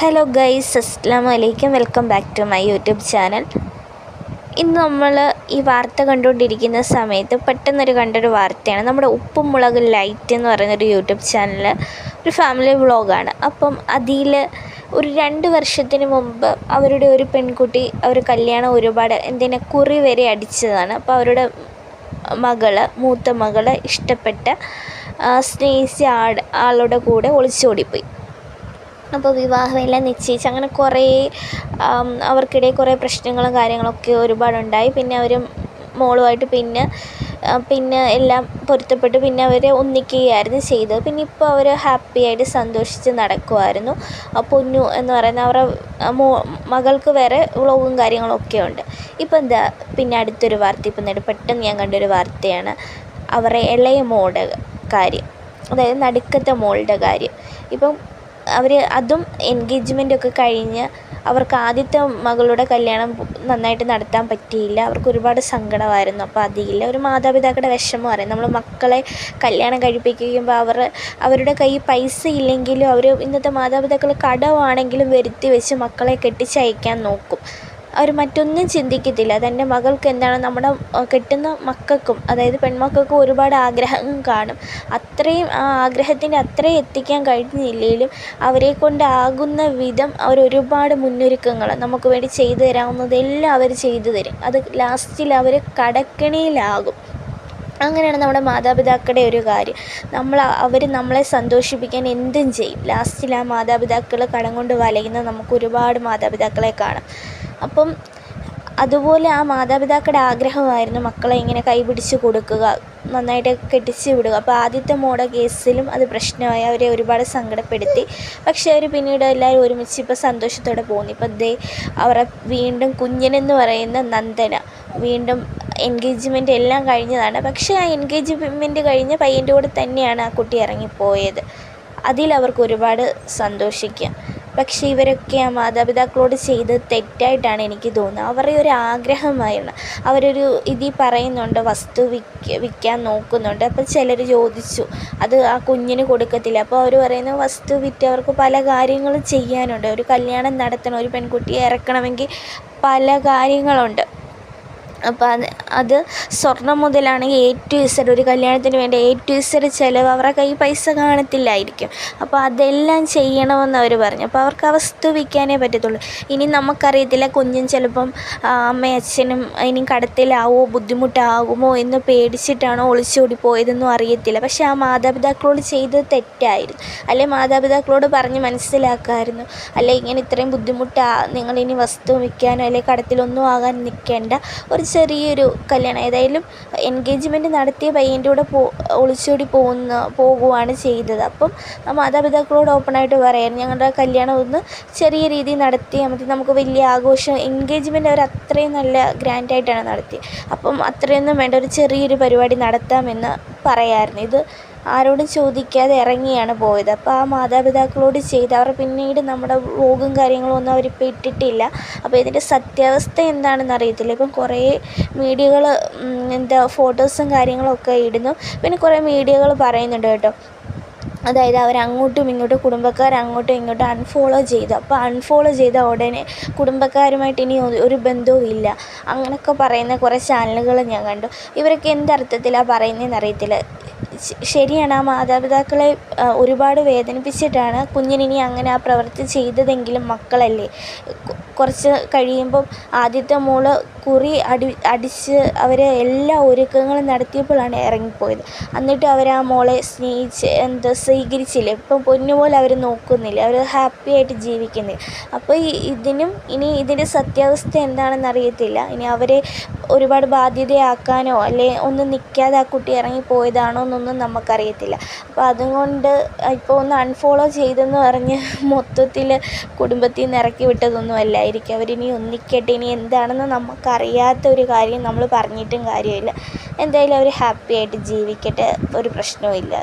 Hello guys അസ്സാം വലൈക്കും welcome back to my YouTube channel ഇന്ന് നമ്മൾ ഈ വാർത്ത കണ്ടുകൊണ്ടിരിക്കുന്ന സമയത്ത് പെട്ടെന്നൊരു കണ്ടൊരു വാർത്തയാണ്. നമ്മുടെ ഉപ്പും മുളക് ലൈറ്റ് എന്ന് പറയുന്നൊരു യൂട്യൂബ് ചാനൽ ഒരു ഫാമിലി വ്ളോഗാണ് അപ്പം അതിൽ ഒരു രണ്ട് വർഷത്തിന് മുമ്പ് അവരുടെ ഒരു പെൺകുട്ടി അവർ കല്യാണം ഒരുപാട് എന്തിനാ കുറി വരെ അടിച്ചതാണ്. അപ്പോൾ അവരുടെ മകൾ മൂത്ത മകൾ ഇഷ്ടപ്പെട്ട സ്നേഹിച്ച ആളുടെ കൂടെ ഒളിച്ചോടിപ്പോയി. അപ്പോൾ വിവാഹമെല്ലാം നിശ്ചയിച്ച് അങ്ങനെ കുറേ അവർക്കിടയിൽ കുറേ പ്രശ്നങ്ങളും കാര്യങ്ങളൊക്കെ ഒരുപാടുണ്ടായി. പിന്നെ അവർ മോളുമായിട്ട് പിന്നെ പിന്നെ എല്ലാം പൊരുത്തപ്പെട്ട് പിന്നെ അവർ ഒന്നിക്കുകയായിരുന്നു ചെയ്തത്. പിന്നെ ഇപ്പോൾ അവർ ഹാപ്പി ആയിട്ട് സന്തോഷിച്ച് നടക്കുമായിരുന്നു പൊന്നു എന്ന് പറയുന്ന അവരുടെ മോ മകൾക്ക് വേറെ വ്ളോഗും കാര്യങ്ങളൊക്കെ ഉണ്ട്. ഇപ്പോൾ എന്താ പിന്നെ അടുത്തൊരു വാർത്ത ഇപ്പം നേരെ പെട്ടെന്ന് ഞാൻ കണ്ടൊരു വാർത്തയാണ്. അവരുടെ ഇളയ മോളുടെ കാര്യം അതായത് നടുക്കത്തെ മോളുടെ കാര്യം. ഇപ്പം അവർ അതും എൻഗേജ്മെന്റൊക്കെ കഴിഞ്ഞ് അവർക്ക് ആദ്യത്തെ മകളുടെ കല്യാണം നന്നായിട്ട് നടത്താൻ പറ്റിയില്ല. അവർക്ക് ഒരുപാട് സങ്കടമായിരുന്നു. അപ്പോൾ അതിൽ ഒരു മാതാപിതാക്കളുടെ വിഷമം അറിയാം. നമ്മൾ മക്കളെ കല്യാണം കഴിപ്പിക്കുമ്പോൾ അവർ അവരുടെ കയ്യിൽ പൈസ ഇല്ലെങ്കിലും അവർ ഇന്നത്തെ മാതാപിതാക്കൾ കടമാണെങ്കിലും വരുത്തി വെച്ച് മക്കളെ കെട്ടിച്ചയക്കാൻ നോക്കും. അവർ മറ്റൊന്നും ചിന്തിക്കത്തില്ല. തന്റെ മകൾക്ക് എന്താണ് നമ്മുടെ കെട്ടുന്ന മക്കൾക്കും അതായത് പെൺമക്കൾക്കും ഒരുപാട് ആഗ്രഹം കാണും. അത്രയും ആ ആഗ്രഹത്തിന്റെ അത്രയും എത്തിക്കാൻ കഴിഞ്ഞില്ലെങ്കിലും അവരെ കൊണ്ടാകുന്ന വിധം അവർ ഒരുപാട് മുന്നൊരുക്കങ്ങൾ നമുക്ക് വേണ്ടി ചെയ്തു തരാവുന്നതെല്ലാം അവർ ചെയ്തു തരും. അത് ലാസ്റ്റിൽ അവർ കടക്കെണിയിലാകും. അങ്ങനെയാണ് നമ്മുടെ മാതാപിതാക്കളുടെ ഒരു കാര്യം. നമ്മൾ അവർ നമ്മളെ സന്തോഷിപ്പിക്കാൻ എന്തും ചെയ്യും. ലാസ്റ്റിൽ ആ മാതാപിതാക്കൾ കടം കൊണ്ട് വലയുന്ന നമുക്ക് ഒരുപാട് മാതാപിതാക്കളെ കാണാം. അപ്പം അതുപോലെ ആ മാതാപിതാക്കളുടെ ആഗ്രഹമായിരുന്നു മക്കളെ ഇങ്ങനെ കൈപിടിച്ച് കൊടുക്കുക നന്നായിട്ട് കെട്ടിച്ച് വിടുക. അപ്പോൾ ആദ്യത്തെ മോഡ കേസിലും അത് പ്രശ്നമായി. അവരെ ഒരുപാട് സങ്കടപ്പെടുത്തി. പക്ഷേ അവർ പിന്നീട് എല്ലാവരും ഒരുമിച്ച് ഇപ്പോൾ സന്തോഷത്തോടെ പോകുന്നു. ഇപ്പോൾ ദേ അവരെ വീണ്ടും കുഞ്ഞനെന്ന് പറയുന്ന നന്ദന വീണ്ടും എൻഗേജ്മെന്റ് എല്ലാം കഴിഞ്ഞതാണ്. പക്ഷേ ആ എൻഗേജ്മെന്റ് കഴിഞ്ഞ പയ്യന്റെ കൂടെ തന്നെയാണ് ആ കുട്ടി ഇറങ്ങിപ്പോയത്. അതിലവർക്ക് ഒരുപാട് സന്തോഷിക്കാം. പക്ഷേ ഇവരൊക്കെ ആ മാതാപിതാക്കളോട് ചെയ്തത് തെറ്റായിട്ടാണ് എനിക്ക് തോന്നുന്നത്. അവരുടെ ഒരു ആഗ്രഹമായിരുന്നു. അവരൊരു ഇതി പറയുന്നുണ്ട് വസ്തു വിൽക്ക വിൽക്കാൻ നോക്കുന്നുണ്ട്. അപ്പോൾ ചിലർ ചോദിച്ചു അത് ആ കുഞ്ഞിന് കൊടുക്കത്തില്ല. അപ്പോൾ അവർ പറയുന്ന വസ്തു വിറ്റ് അവർക്ക് പല കാര്യങ്ങളും ചെയ്യാനുണ്ട്. ഒരു കല്യാണം നടത്തണം ഒരു പെൺകുട്ടിയെ ഇറക്കണമെങ്കിൽ പല കാര്യങ്ങളുണ്ട്. അപ്പോൾ അത് അത് സ്വർണം മുതലാണെങ്കിൽ എ ടു ഇസഡ് ഒരു കല്യാണത്തിന് വേണ്ടി എ ടു ഇസഡ് ചിലവ്. അവരുടെ കയ്യിൽ പൈസ കാണത്തില്ലായിരിക്കും. അപ്പോൾ അതെല്ലാം ചെയ്യണമെന്ന് അവർ പറഞ്ഞു. അപ്പോൾ അവർക്ക് ആ വസ്തു വിൽക്കാനേ പറ്റത്തുള്ളൂ. ഇനി നമുക്കറിയത്തില്ല കുഞ്ഞും ചിലപ്പം അമ്മയും അച്ഛനും ഇനി കടത്തിലാവോ ബുദ്ധിമുട്ടാകുമോ എന്ന് പേടിച്ചിട്ടാണോ ഒളിച്ചോടി പോയതെന്നും അറിയത്തില്ല. പക്ഷേ ആ മാതാപിതാക്കളോട് ചെയ്തത് തെറ്റായിരുന്നു. അല്ലെ മാതാപിതാക്കളോട് പറഞ്ഞ് മനസ്സിലാക്കാമായിരുന്നു അല്ലെ ഇങ്ങനെ ഇത്രയും ബുദ്ധിമുട്ടാ നിങ്ങളിനി വസ്തു വിൽക്കാനോ അല്ലെങ്കിൽ കടത്തിലൊന്നും ആകാൻ നിൽക്കേണ്ട. ഒരു ചെറിയൊരു കല്യാണം. ഏതായാലും എൻഗേജ്മെന്റ് നടത്തിയ പയ്യന്റെ കൂടെ പോ ഒളിച്ചോടി പോകുന്ന പോകുകയാണ് ചെയ്തത്. അപ്പം മാതാപിതാക്കളോട് ഓപ്പണായിട്ട് പറയാൻ ഞങ്ങളുടെ കല്യാണം ഒന്ന് ചെറിയ രീതിയിൽ നടത്തിയാൽ മതി. നമുക്ക് വലിയ ആഘോഷം എൻഗേജ്മെന്റ് അവർ അത്രയും നല്ല ഗ്രാൻഡായിട്ടാണ് നടത്തിയത്. അപ്പം അത്രയൊന്നും വേണ്ട ഒരു ചെറിയൊരു പരിപാടി നടത്താമെന്ന് പറയാമായിരുന്നു ഇത് ആരോടും ചോദിക്കാതെ ഇറങ്ങിയാണ് പോയത്. അപ്പോൾ ആ മാതാപിതാക്കളോട് ചെയ്ത് അവർ പിന്നീട് നമ്മുടെ വ്ളോഗും കാര്യങ്ങളും ഒന്നും അവരിപ്പോൾ ഇട്ടിട്ടില്ല. അപ്പോൾ ഇതിന്റെ സത്യാവസ്ഥ എന്താണെന്ന് അറിയത്തില്ല. ഇപ്പം കുറേ മീഡിയകൾ എന്താ ഫോട്ടോസും കാര്യങ്ങളൊക്കെ ഇടുന്നു. പിന്നെ കുറേ മീഡിയകൾ പറയുന്നുണ്ട് കേട്ടോ. അതായത് അവർ അങ്ങോട്ടും ഇങ്ങോട്ടും കുടുംബക്കാർ അങ്ങോട്ടും ഇങ്ങോട്ടും അൺഫോളോ ചെയ്തു. അപ്പോൾ അൺഫോളോ ചെയ്ത ഉടനെ കുടുംബക്കാരുമായിട്ട് ഇനി ഒരു ബന്ധവും ഇല്ല. അങ്ങനെയൊക്കെ പറയുന്ന കുറേ ചാനലുകൾ ഞാൻ കണ്ടു. ഇവരൊക്കെ എന്തർത്ഥത്തിലാണ് പറയുന്നതെന്ന് അറിയത്തില്ല. ശരിയാണ്. ആ മാതാപിതാക്കളെ ഒരുപാട് വേദനിപ്പിച്ചിട്ടാണ് കുഞ്ഞിനി അങ്ങനെ ആ പ്രവൃത്തി ചെയ്തതെങ്കിലും മക്കളല്ലേ? കുറച്ച് കഴിയുമ്പം ആദ്യത്തെ മോൾ കുറി അടി അടിച്ച് അവരെ എല്ലാ ഒരുക്കങ്ങളും നടത്തിയപ്പോഴാണ് ഇറങ്ങിപ്പോയത്. എന്നിട്ട് അവർ ആ മോളെ സ്നേഹിച്ച് എന്താ സ്വീകരിച്ചില്ല? ഇപ്പം പൊന്നുപോലെ അവർ നോക്കുന്നില്ല? അവർ ഹാപ്പി ആയിട്ട് ജീവിക്കുന്നില്ല? അപ്പോൾ ഇതിനും ഇനി ഇതിന്റെ സത്യാവസ്ഥ എന്താണെന്ന് അറിയത്തില്ല. ഇനി അവരെ ഒരുപാട് ബാധ്യതയാക്കാനോ അല്ലെ ഒന്നും നിൽക്കാതെ ആ കുട്ടി ഇറങ്ങിപ്പോയതാണോ എന്നൊന്നും നമുക്കറിയത്തില്ല. അപ്പോൾ അതുകൊണ്ട് ഇപ്പോൾ ഒന്ന് അൺഫോളോ ചെയ്തെന്ന് പറഞ്ഞ് മൊത്തത്തിൽ കുടുംബത്തിൽ നിന്ന് ഇറക്കി വിട്ടതൊന്നും അല്ലായിരിക്കും അവരിനി ഒന്നിക്കട്ടെ ഇനി എന്താണെന്ന് നമുക്കറിയാത്ത ഒരു കാര്യം നമ്മൾ പറഞ്ഞിട്ടും കാര്യമില്ല. എന്തായാലും അവർ ഹാപ്പി ആയിട്ട് ജീവിക്കട്ടെ ഒരു പ്രശ്നവും ഇല്ല.